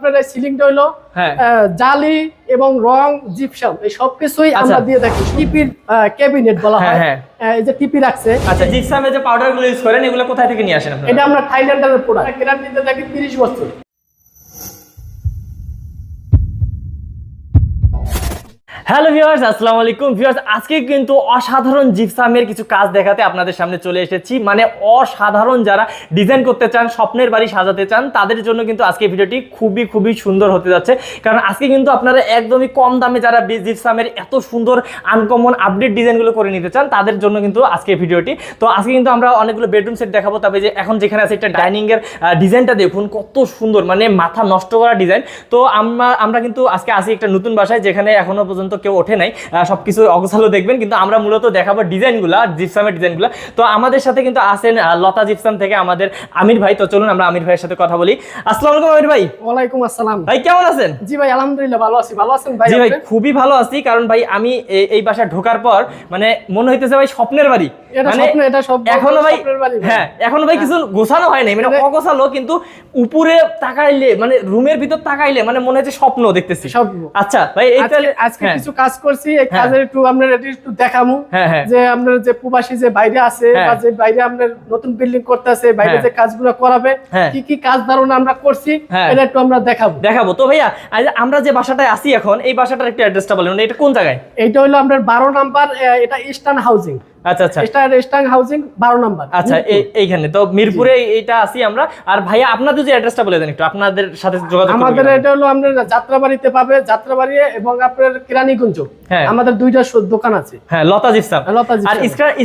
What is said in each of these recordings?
আপনার এই সিলিংটা হলো হ্যাঁ। জালি এবং রং জিপসাম এই সব কিছুই আমরা আচ্ছা। দিয়ে থাকি টিপির ক্যাবিনেট বলা হ্যাঁ, হয় হ্যাঁ। এই যে টিপি রাখছে আচ্ছা জিপসামে যে পাউডারগুলো ইউজ করেন এগুলো কোথায় থেকে নিয়ে আসেন আপনারা এটা আমরা থাইল্যান্ডের প্রোডাক্ট নিতে থাকি তিরিশ বছর হ্যালো ভিউয়ার্স আসসালামু আলাইকুম। ভিউয়ার্স আজকে কিন্তু অসাধারণ জিপসামের কিছু কাজ দেখাতে আপনাদের সামনে চলে এসেছি। মানে অসাধারণ যারা ডিজাইন করতে চান, স্বপ্নের বাড়ি সাজাতে চান, তাদের জন্য কিন্তু আজকে ভিডিওটি খুবই খুবই সুন্দর হতে যাচ্ছে। কারণ আজকে কিন্তু আপনারা একদমই কম দামে যারা জিপসামের এত সুন্দর আনকমন আপডেট ডিজাইনগুলো করে নিতে চান, তাদের জন্য কিন্তু আজকে ভিডিওটি। তো আজকে কিন্তু আমরা অনেকগুলো বেডরুম সেট দেখাবো, তবে যে এখন যেখানে আছে একটা ডাইনিংয়ের ডিজাইনটা দেখুন, কত সুন্দর মানে মাথা নষ্ট করা ডিজাইন তো আমরা আমরা কিন্তু আজকে আসি একটা নতুন বাসায়, যেখানে এখনও পর্যন্ত কেউ ওঠে নাই আহ, সবকিছু অগোছালো দেখবেন কিন্তু আমরা মূলত দেখাবো ডিজাইনগুলো জিপসামের ডিজাইনগুলো। তো আমাদের সাথে কিন্তু আছেন লতা জিপসাম থেকে আমাদের আমির ভাই। তো চলুন আমরা আমির ভাইয়ের সাথে কথা বলি। আসসালামু আলাইকুম আমির ভাই। ওয়ালাইকুম আসসালাম। ভাই কেমন আছেন? জি ভাই আলহামদুলিল্লাহ ভালো আছি। ভালো আছেন ভাই জি ভাই খুবই ভালো আছি কারণ ভাই আমি এই বাসায় ঢোকার পর মানে মনে হইতেছে ভাই স্বপ্নের বাড়ি। মানে স্বপ্ন এটা সব এখনও ভাই। হ্যাঁ এখনও ভাই কিছু গোছানো হয় নাই মানে মানে- অগোছালো কিন্তু উপরে তাকাইলে মানে রুমের ভিতর তাকাইলে মানে মনে হচ্ছে স্বপ্ন দেখতেছি। স্বপ্ন। আচ্ছা ভাই এই আজকে হ্যাঁ, কিছু কাজ করছি এই হ্যাঁ। কাজের একটু আপনার এটি একটু দেখামু হ্যাঁ, হ্যাঁ। যে আপনার যে প্রবাসী যে বাইরে আছে। বা যে বাইরে আপনার নতুন বিল্ডিং করতেছে বাইরে হ্যাঁ। যে কাজগুলো করাবে। কি কি কাজ ধারণা আমরা করছি। এটা একটু আমরা দেখাবো দেখাবো তো ভাইয়া আমরা যে বাসাটায় আছি এখন এই বাসাটার একটু অ্যাড্রেসটা বলেন এটা কোন জায়গায় এটা হলো আপনার বারো নাম্বার এটা ইস্টার্ন হাউজিং আচ্ছা আচ্ছা। Housing number. আচ্ছা এইখানে। তো মিরপুরে এইটা আছি আমরা। আর ভাইয়া আপনাদের যে অ্যাড্রেসটা বলে দেন একটু আপনাদের সাথে যোগাযোগ আমাদের এটা হলো আপনার যাত্রাবাড়িতে পাবে যাত্রাবাড়ি এবং আপনার কিরানীগঞ্জ। হ্যাঁ। আমাদের দুইটা দোকান আছে। হ্যাঁ লতা জিপসাম। আর।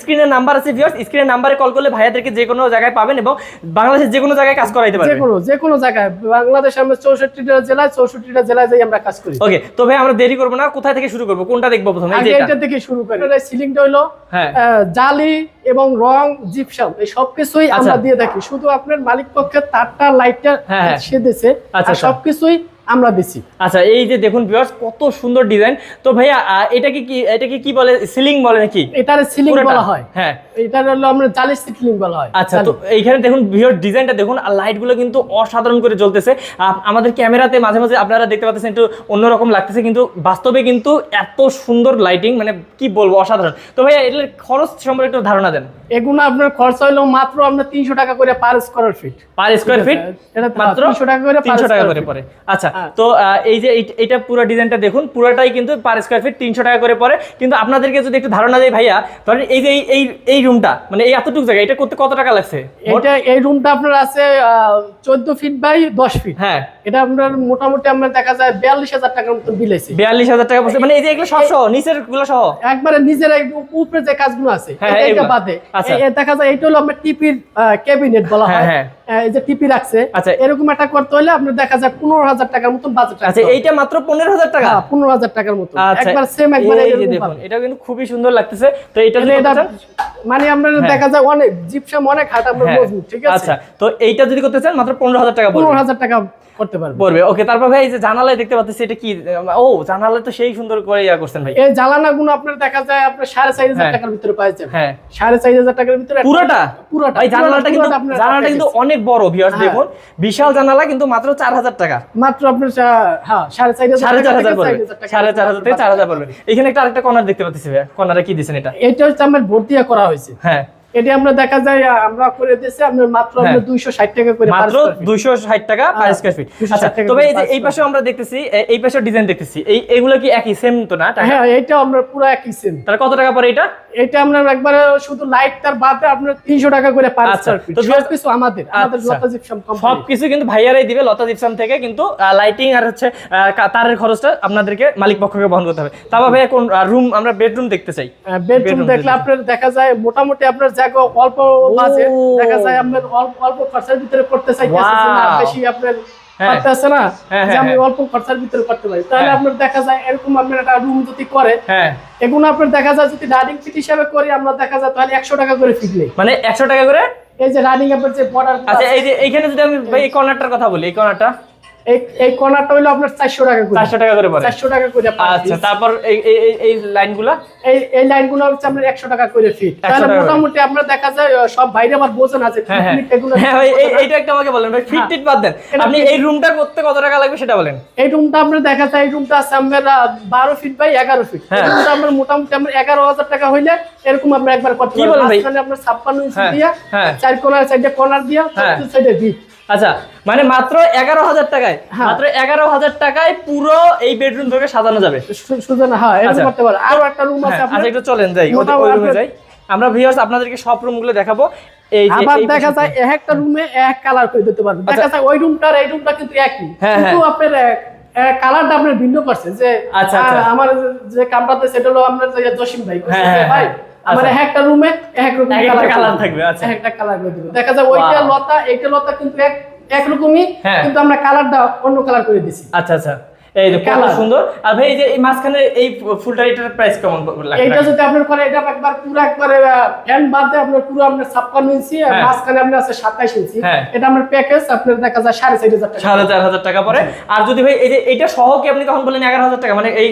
স্ক্রিন নাম্বার আছে ভিউয়ার্স স্ক্রিনের নাম্বারে কল করলে ভাইয়াদেরকে যে কোনো জায়গায় পাবেন এবং বাংলাদেশের যে কোনো জায়গায় কাজ করাইতে যে পারবেন কোনো যে কোনো জায়গায়। বাংলাদেশ আমরা চৌষট্টিটা জেলায় চৌষট্টিটা জেলায় যাই আমরা কাজ করি। ওকে তো ভাই আমরা দেরি করব না। কোথায় থেকে শুরু করব? কোনটা দেখব প্রথমে? এটা। এটা থেকে শুরু করি। সিলিংটা হলো হ্যাঁ। জালি এবং রং জিপসাম এই সবকিছুই আমরা আচ্ছা। দিয়ে থাকি শুধু আপনার মালিক পক্ষের তারটা লাইটটা। সে দিছে। সবকিছুই আমরা দিছি। আচ্ছা এই যে দেখুন ভিউয়ার্স কত সুন্দর ডিজাইন তো ভাইয়া এটাকে কি এটাকে কি বলে সিলিং বলে নাকি? এটার সিলিং বলা হয়। হ্যাঁ। এটা হলো আমরা সিলিং বলা হয়। আচ্ছা তো এইখানে দেখুন ভিউয়ার ডিজাইনটা দেখুন আর লাইটগুলো কিন্তু অসাধারণ করে জ্বলতেছে। আমাদের ক্যামেরাতে মাঝে মাঝে আপনারা দেখতে পাচ্ছেন একটু অন্যরকম লাগতেছে কিন্তু বাস্তবে কিন্তু এত সুন্দর লাইটিং মানে কি বলব অসাধারণ। তো ভাইয়া এটার খরচ সম্পর্কে একটু ধারণা দেন। এগুলো আপনার খরচা হলো মাত্র আপনার তিনশো টাকা করে per square feet per square feet এটা মাত্র 300 টাকা করে তিনশো টাকা করে। পড়ে। আচ্ছা। তো এই যে এটা পুরো ডিজাইনটা দেখুন পুরোটাই কিন্তু পার স্কোয়ার ফিট তিনশো টাকা করে পড়ে। কিন্তু আপনাদেরকে যদি একটু ধারণা দেয় ভাইয়া ধরেন এই যে এই- এই রুমটা মানে এই এতটুকু জায়গা এটা করতে কত টাকা লাগছে? এটা এই রুমটা আপনার আছে চোদ্দ ফিট বাই দশ ফিট হ্যাঁ। এটা আপনার মোটামুটি আমরা দেখা যায় বিয়াল্লিশ হাজার টাকার মতো বিল আছে বিয়াল্লিশ হাজার টাকা পড়ছে। মানে এই যে এগুলো সব সহ নিচেরগুলো সহ? একবারে নিজের উপরে যে কাজগুলো আছে হ্যাঁ, এটা- বাদে। আচ্ছা। দেখা যায় এটা হলো আপনার টিপির ক্যাবিনেট বলা হ্যাঁ, হয়। হ্যাঁ। এই যে টিপি রাখছে আচ্ছা। এরকম একটা করতে হলে আপনার দেখা যায় পনেরো হাজার টাকার মতন বাজেট আচ্ছা এইটা মাত্র পনেরো হাজার টাকা? পনেরো হাজার টাকার মতো আচ্ছা একবার সেম একবার এই দেখুন এটা কিন্তু খুবই সুন্দর লাগতেছে। তো এটা যদি এটা- করতে মানে আমরা দেখা যায় অনেক জিপসাম অনেক হাট আমরা হ্যাঁ, মজবুত ঠিক আছে? আচ্ছা তো এইটা যদি করতে চান মাত্র পনেরো হাজার টাকা পনেরো পড়বে হাজার টাকা করতে পারবে। পড়বে। ওকে তারপর ভাই এই যে জানালায় দেখতে পাচ্ছি এটা কি? ও জানালায় তো সেই সুন্দর করে ইয়া করছেন ভাই। এই জ্বালানা গুলো আপনার দেখা যায় আপনার হ্যাঁ। টাকার ভিতরে পাওয়া যাবে। হ্যাঁ। টাকার ভিতরে পুরোটা? পুরোটা। ভাই জানালাটা কিন্তু জানালাটা কিন্তু অনেক বড় ভিউয়ার্স হ্যাঁ। দেখুন। বিশাল জানালা কিন্তু মাত্র চার হাজার টাকা। মাত্র আপনার হ্যাঁ সাড়ে চার হাজার সাড়ে চার টাকা হাজার থেকে 4,000 সাড়ে চার হাজার হাজার পড়বে। এখানে একটা আরেকটা কর্নার দেখতে পাচ্ছি ভাই কর্নারে কি দিচ্ছেন এটা? এটা হচ্ছে আমার ভর্তিয়া করা হয়েছে। হ্যাঁ। এটি আমরা দেখা যায় আমরা করে দিয়েছি আপনার মাত্র হ্যাঁ। আপনার ষাট টাকা করে মাত্র টাকা পার হ্যাঁ, স্কোয়ার ফিট আচ্ছা তবে এই যে এই পাশে আমরা দেখতেছি এই পাশে ডিজাইন দেখতেছি। এই এগুলো কি একই সেম তো না হ্যাঁ এইটা আমরা পুরো একই সেম তাহলে কত টাকা পড়ে এটা? এটা আমরা একবারে শুধু লাইট তার বাদে আপনার তিনশো টাকা করে পার আচ্ছা, স্কোয়ার ফিট তো সবকিছু আমাদের আমাদের আচ্ছা। লতা জিপসাম কোম্পানি সবকিছু কিন্তু ভাইয়ারাই দিবে লতা জিপসাম থেকে কিন্তু লাইটিং আর হচ্ছে তারের খরচটা আপনাদেরকে মালিক পক্ষকে বহন করতে হবে। তারপর ভাইয়া কোন রুম আমরা বেডরুম দেখতে চাই। বেডরুম দেখলে আপনার দেখা যায় মোটামুটি আপনার অল্প দেখা যায় আপনার অল্প অল্প খরচার ভিতরে করতে চাইতেছে না, বেশি আপনার। না যে আমি। অল্প খরচার ভিতরে করতে পারি। তাহলে। আপনার দেখা যায় এরকম আপনার একটা রুম যদি করে হ্যাঁ। এগুলো আপনার দেখা যায় যদি রানিং ফিট হিসাবে করি আমরা দেখা যায় তাহলে একশো টাকা করে ফিট নেই। মানে একশো টাকা করে? এই যে রানিং আপনার যে বর্ডার আচ্ছা এই যে এইখানে যদি আমি ভাই এই কর্নারটার কথা বলি এই কর্নারটা এই কর্নারটা হইল আপনার চারশো টাকা করে। চারশো টাকা করে পড়ে। টাকা করে আচ্ছা তারপর এই এই- এই লাইনগুলা? এই এই লাইনগুলো হচ্ছে আপনার একশো টাকা করে 100 তাহলে মোটামুটি আপনার দেখা যায় সব বাইরে আমার বোঝেন আছে। হ্যাঁ হ্যাঁ। এগুলো হ্যাঁ ভাই এইটা একটা আমাকে বলেন ভাই ফিট। টিট বাদ দেন। আপনি এই রুমটা করতে কত টাকা লাগবে সেটা বলেন। এই রুমটা আপনার দেখা যায় এই রুমটা আছে আপনার বারো ফিট বাই এগারো ফিট। রুমটা আপনার মোটামুটি আপনার এগারো হাজার টাকা হইলে এরকম আপনি একবার করতে কি বলেন ভাই? আপনার ছাপ্পান্ন ইঞ্চি দিয়ে। চার কোনার সাইডে কর্নার দিয়ে হ্যাঁ। সাইডে ভিট আচ্ছা মানে মাত্র এগারো হাজার টাকায় হ্যাঁ। মাত্র এগারো হাজার টাকায় পুরো এই বেডরুম থেকে সাজানো যাবে সুজন হ্যাঁ আচ্ছা। করতে পারে আরও একটা রুম আছে হ্যাঁ, আচ্ছা একটু চলেন যাই ওই রুমে যাই আমরা ভিউয়ার্স আপনাদেরকে সব রুমগুলো দেখাবো এই যে আবার দেখা যায় এক একটা রুমে এক কালার করে দিতে আচ্ছা। দেখা যায় ওই রুমটা আর এই রুমটা কিন্তু একই কিন্তু। আপনার কালারটা আপনার ভিন্ন করছে যে আচ্ছা, আচ্ছা। আমার যে কামটাতে সেটা হলো আপনার যে জসিম ভাই ভাই। আমার আচ্ছা। এক একটা রুমে এক রকম কালার থাকবে, আচ্ছা। একটা কালার করে দিবে দেখা যায় ওইটা লতা এইটা লতা কিন্তু এক একরকমই হ্যাঁ। কিন্তু আমরা কালারটা অন্য কালার করে দিছি আচ্ছা আচ্ছা এই যে কত সুন্দর। আর ভাই এই যে এই মাঝখানে এই ফুলটা এটার প্রাইস কেমন লাগবে এইটা যদি আপনার করে এটা একবার পুরো একবারে ফ্যান বাদে আপনার পুরো আপনার ছাপ্পান্ন ইঞ্চি আর হ্যাঁ। মাঝখানে আপনার আছে সাতাইশ ইঞ্চি। হ্যাঁ। এটা আপনার প্যাকেজ আপনার দেখা যায় সাড়ে চার হাজার টাকা। সাড়ে চার হাজার টাকা পরে আর যদি ভাই এই যে এটা সহ কি আপনি তখন বলেন এগারো হাজার টাকা? মানে এই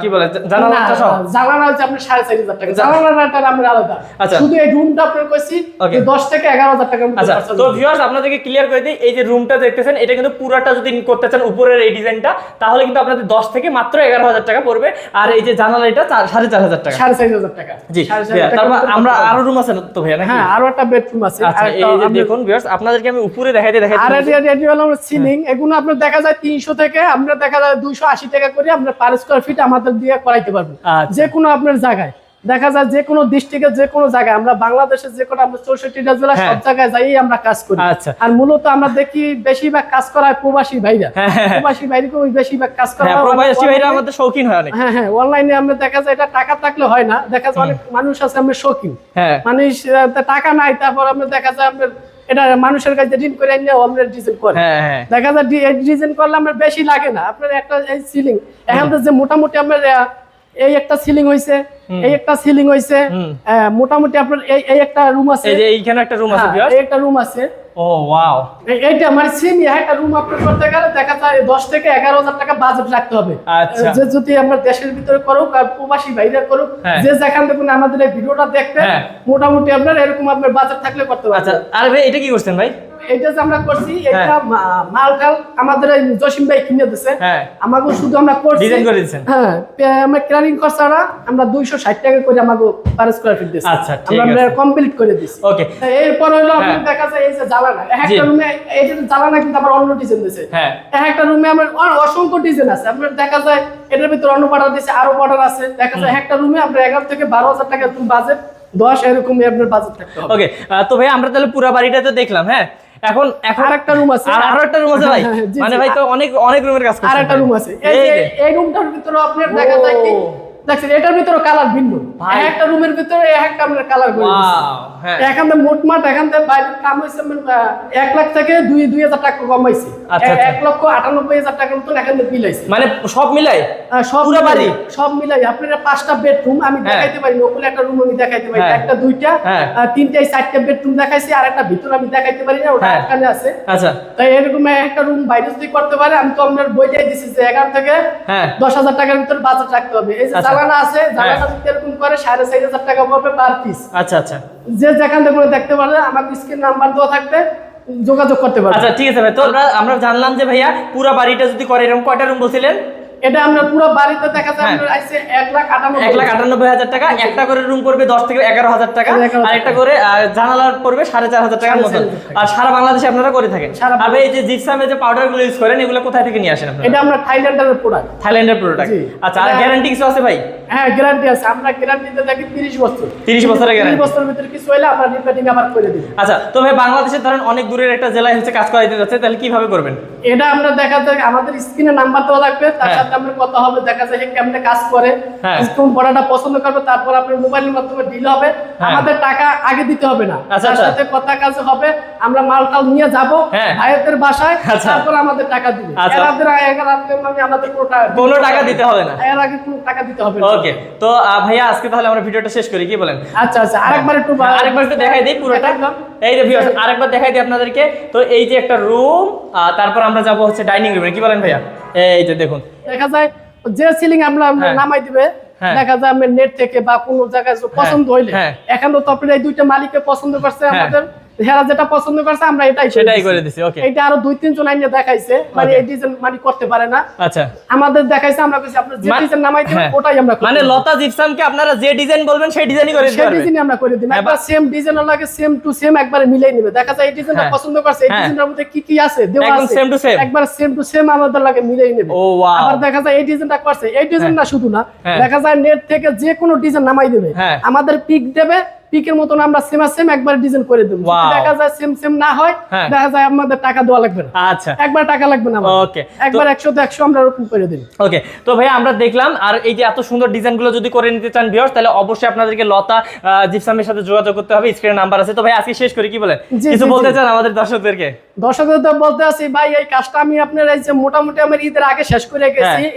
কি বলে জানালাটা সহ? জানালা হচ্ছে আপনার সাড়ে চার হাজার টাকা। জান- জানালাটা আমরা আলাদা। আচ্ছা। শুধু এই রুমটা আপনার কইছি Okay. যে দশ থেকে এগারো হাজার টাকার মধ্যে আচ্ছা তো ভিউয়ার্স আপনাদেরকে ক্লিয়ার করে দিই এই যে রুমটা দেখতেছেন এটা কিন্তু পুরাটা যদি করতে চান উপরের এই ডিজাইনটা তাহলে কিন্তু আপনাদের দশ থেকে মাত্র এগারো হাজার টাকা পড়বে। আর এই যে জানালা এটা সাড়ে চার হাজার টাকা। সাড়ে চার হাজার টাকা। জি তারপর আমরা আরও রুম আছে তো ভাইয়া হ্যাঁ আরও একটা বেডরুম আছে। আচ্ছা এই যে দেখুন ভিউয়ার্স আপনাদেরকে আমি উপরে দেখাইতে আর এটা এটা হলো আমাদের সিলিং এগুলো আপনার দেখা যায় তিনশো থেকে আমরা দেখা যায় দুইশো আশি টাকা করে আমরা পার স্কোয়ার ফিট আমাদের দিয়ে করাইতে পারব। আচ্ছা। যে কোনো আপনার জায়গায়। দেখা যায় যে কোনো ডিস্ট্রিক্টের যে কোনো জায়গায় আমরা বাংলাদেশের যে কোনো আমরা চৌষট্টিটা জেলা হ্যাঁ। সব জায়গায় যাই আমরা কাজ করি। আচ্ছা। আর মূলত আমরা দেখি বেশিরভাগ কাজ করায় প্রবাসী ভাইরা। হ্যাঁ, হ্যাঁ। প্রবাসী ভাইকে ওই বেশিরভাগ কাজ করা প্রবাসী ভাইরা আমাদের শৌখিন হয় অনেক। হ্যাঁ হ্যাঁ অনলাইনে আমরা দেখা যায় এটা টাকা থাকলে হয় না। দেখা যায় অনেক মানুষ আছে আমরা শৌখিন। হ্যাঁ। মানুষ টাকা নাই তারপর আমরা দেখা যায় আমরা এটা মানুষের কাছে ঋণ করে নিয়ে আমরা ডিজাইন করে। দেখা যায় ডিজাইন করলে আমরা বেশি লাগে না। আপনার একটা এই সিলিং এখন তো যে মোটামুটি আহ, এই একটা সিলিং হইছে এই একটা সিলিং হইছে মোটামুটি আপনার এই এই একটা রুম আছে। এই যে এইখানে একটা রুম আছে হ্যাঁ, এই একটা রুম আছে। ও ওয়াও এই- এইটা মানে সেম একটা রুম আপনার করতে গেলে দেখা যায় দশ থেকে এগারো হাজার টাকা বাজেট রাখতে হবে। আচ্ছা। যে যদি আমরা দেশের ভিতরে করুক আর প্রবাসী বাইরে করুক হ্যাঁ। যে যেখান থেকে আমাদের এই ভিডিওটা দেখবে হ্যাঁ। মোটামুটি আপনার এরকম আপনার বাজেট থাকলে করতে পারবেন আচ্ছা আর ভাই এটা কি করছেন ভাই? এটা যে আমরা করছি এটা। মালটাল আমাদের জসিম ভাই কিনে দিছে। আমাকে শুধু আমরা করছি ডিজাইন করে দিচ্ছেন হ্যাঁ আমরা ক্লিয়ারিং খরচাটা আমরা দুইশো ষাট টাকা করে আমাকে পার স্কোয়ার ফিট দিচ্ছি আচ্ছা, ঠিক আমরা কমপ্লিট করে দিচ্ছি ওকে এরপর হলো আপনার। দেখা যায় এই যে জ্বালানা। একটা রুমে এই যে জ্বালানা কিন্তু আবার অন্য ডিজাইন দিছে হ্যাঁ। একটা রুমে আমার অসংখ্য ডিজাইন আছে। আপনার দেখা যায় এটার ভিতরে অন্য পার্টার দিচ্ছে আরও পার্টার আছে। দেখা যায় একটা রুমে আপনার এগারো থেকে বারো হাজার টাকা বাজেট দশ এরকমই আপনার বাজেট থাকতে হবে। ওকে তো ভাই আমরা তাহলে পুরো বাড়িটা তো দেখলাম হ্যাঁ? এখন এখন আরেকটা রুম আছে। আর আরও একটা রুম আছে ভাই। মানে ভাই তো অনেক অনেক রুমের কাজ করছে আর একটা রুম আছে। এই এই রুমটার ভিতরে আপনার দেখা যায়। দেখছেন এটার ভিতরে কালার ভিন্ন একটা রুমের ভিতরে এক একটা আমরা কালার করে। হ্যাঁ এখান থেকে মোটমাট এখান থেকে বাইরের কাম হয়েছে মানে, এক লাখ থেকে দুই দুই হাজার টাকা কমাইছে আচ্ছা, আচ্ছা। এক লক্ষ আটানব্বই হাজার টাকার মতন এখান থেকে হয়েছে মানে সব মিলাই সব বাড়ি? সব মিলাই আপনারা পাঁচটা বেডরুম আমি হ্যাঁ। দেখাইতে পারি না ওগুলো একটা রুম আমি দেখাইতে পারি হ্যাঁ। একটা দুইটা হ্যাঁ। তিনটা চারটা বেডরুম দেখাইছি আর একটা ভিতর আমি দেখাইতে পারি না ওটা হ্যাঁ। এখানে আছে আচ্ছা তাই এরকম একটা রুম বাইরে যদি করতে পারে আমি তো আপনার বইটাই দিছি যে এগারো থেকে হ্যাঁ দশ হাজার টাকার ভিতরে বাজেট রাখতে হবে এই যে আছে জ্বালানা। যদি এরকম করে সাড়ে চার হাজার টাকা পড়বে পার পিস আচ্ছা আচ্ছা। যে যেখান থেকে দেখতে পারবে আমার স্ক্রিন নাম্বার দেওয়া থাকবে যোগাযোগ করতে পারবে। আচ্ছা ঠিক আছে ভাই। তো আমরা আমরা জানলাম যে ভাইয়া পুরো বাড়িটা যদি করে এরকম কয়টা রুম বলছিলেন? এটা আমরা পুরো বাড়িতে দেখা যায় হ্যাঁ। আইছে লাখ হাজার। টাকা একটা করে রুম পড়বে থেকে এগারো হাজার টাকা 11,000 আর একটা করে জানালা পড়বে টাকার। আর সারা বাংলাদেশে আপনারা করে থাকেন। সারা আর এই যে জিপসামে যে ইউজ করেন এগুলো কোথায় থেকে নিয়ে আসেন আপনারা? এটা আমরা থাইল্যান্ডের প্রোডাক্ট থাইল্যান্ডের প্রোডাক্ট আচ্ছা আর গ্যারান্টি কিছু আছে ভাই? হ্যাঁ গ্যারান্টি আছে আমরা গ্যারান্টিতে থাকি তিরিশ বছর তিরিশ বছরের গ্যারান্টি বছরের ভিতরে কিছু হলে আমরা রিপেয়ারিং আবার করে দিই আচ্ছা তো ভাই বাংলাদেশের ধরেন অনেক দূরের একটা জেলায় হচ্ছে কাজ করাইতে যাচ্ছে তাহলে কীভাবে করবেন এটা আমরা দেখা যায় আমাদের স্ক্রিনে নাম্বার দেওয়া থাকবে তার হ্যাঁ। সাথে আমরা কথা হবে দেখা যায় কেমনে কাজ করে হ্যাঁ। কোন পড়াটা পছন্দ করবে তারপর আপনার মোবাইলের মাধ্যমে ডিল হবে হ্যাঁ। আমাদের টাকা আগে দিতে হবে না আচ্ছা, তার আচ্ছা। সাথে কথা কাজ হবে আমরা মালটাল নিয়ে যাব। ভাইয়ের বাসায় আচ্ছা। তারপর আমাদের টাকা দিবে। এর আগে আমি আমাদের কোনো টাকা দিতে হবে না এর আগে কোনো টাকা দিতে হবে না ওকে তো ভাইয়া আজকে তাহলে আমরা ভিডিওটা শেষ করি কি বলেন? আচ্ছা আচ্ছা আরেকবার একটু হ্যাঁ, আরেকবার একটু দেখাই দিই পুরোটা। এই যে ভিউয়ার্স আরেকবার দেখাই দিই আপনাদেরকে। তো এই যে একটা রুম তারপর আমরা যাব হচ্ছে ডাইনিং রুমে কি বলেন ভাইয়া? এই যে দেখুন। দেখা যায় যে সিলিং আমরা হ্যাঁ। নামাই দিবে হ্যাঁ। দেখা যায় আমরা নেট থেকে বা কোনো জায়গায় পছন্দ হইলে। এখন তো আপনার এই দুইটা মালিককে পছন্দ করছে। আমাদের। হেরা যেটা পছন্দ করছে আমরা এটাই সেটাই করে দিছি ওকে এটা আরও দুই তিনজন আইনে দেখাইছে মানে এই ডিজাইন মানে করতে পারে না। আচ্ছা। আমাদের দেখাইছে আমরা কইছি আপনার যে ডিজাইন নামাই দিবেন হ্যাঁ। ওটাই আমরা মানে লতা জিপসামকে আপনারা যে ডিজাইন বলবেন সেই ডিজাইনই করে দিতে সেই পারবেন ডিজাইন আমরা করে দিই। হ্যাঁ, একবার সেম ডিজাইন লাগে সেম টু সেম একবারে মিলাই নেবে। দেখা যায় এই ডিজাইনটা হ্যাঁ। পছন্দ করছে এই হ্যাঁ। ডিজাইনের মধ্যে কি কি আছে দেওয়া একদম আছে। same to same। একবার সেম টু সেম আমাদের লাগে মিলাই নেবে। ও ওয়াও আবার দেখা যায় এই ডিজাইনটা করছে এই ডিজাইন না শুধু না। হ্যাঁ। দেখা যায় নেট থেকে যে কোনো ডিজাইন নামাই দেবে। হ্যাঁ। আমাদের পিক দেবে পিকের মতন আমরা সেম সেম একবার ডিজাইন করে দেবো। দেখা যায় সেম সেম না হয় হ্যাঁ। দেখা যায় আমাদের টাকা দেওয়া লাগবে না। আচ্ছা। একবার টাকা লাগবে না। Okay. একবার একশো তো একশো আমরা ওরকম করে দিই ওকে তো ভাই আমরা দেখলাম আর এই যে এত সুন্দর ডিজাইনগুলো যদি করে নিতে চান ভিউয়ার্স তাহলে অবশ্যই আপনাদেরকে লতা জিপসামের সাথে যোগাযোগ করতে হবে। স্ক্রিনে নাম্বার আছে। তো ভাই আজকে শেষ করি কি বলেন? কিছু বলতে চান আমাদের দর্শকদেরকে? দর্শকদের বলতে আছি ভাই এই কাজটা আমি আপনার এই যে মোটামুটি আমার ঈদের আগে শেষ করে গেছি হ্যাঁ।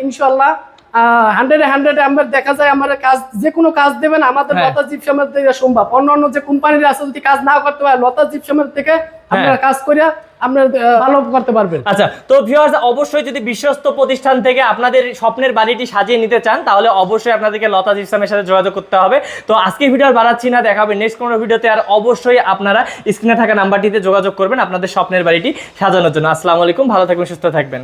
হান্ড্রেড দেখা যায় আমার কাজ যে কোনো কাজ দেবেন আমাদের হ্যাঁ। লতা জিপসামের থেকে সম্ভব। অন্য অন্য যে কোম্পানির আছে যদি কাজ না করতে পারে লতা জিপসামের থেকে আপনারা কাজ করে আপনার ভালো করতে পারবেন। আচ্ছা তো ভিউয়ার্স অবশ্যই যদি বিশ্বস্ত প্রতিষ্ঠান থেকে আপনাদের স্বপ্নের বাড়িটি সাজিয়ে নিতে চান তাহলে অবশ্যই আপনাদেরকে লতা জিপসামের সাথে যোগাযোগ করতে হবে। তো আজকে ভিডিও আর বাড়াচ্ছি না দেখা হবে নেক্সট কোনো ভিডিওতে আর অবশ্যই আপনারা স্ক্রিনে থাকা নাম্বারটিতে যোগাযোগ করবেন আপনাদের স্বপ্নের বাড়িটি সাজানোর জন্য। আসসালামু আলাইকুম ভালো থাকবেন সুস্থ থাকবেন।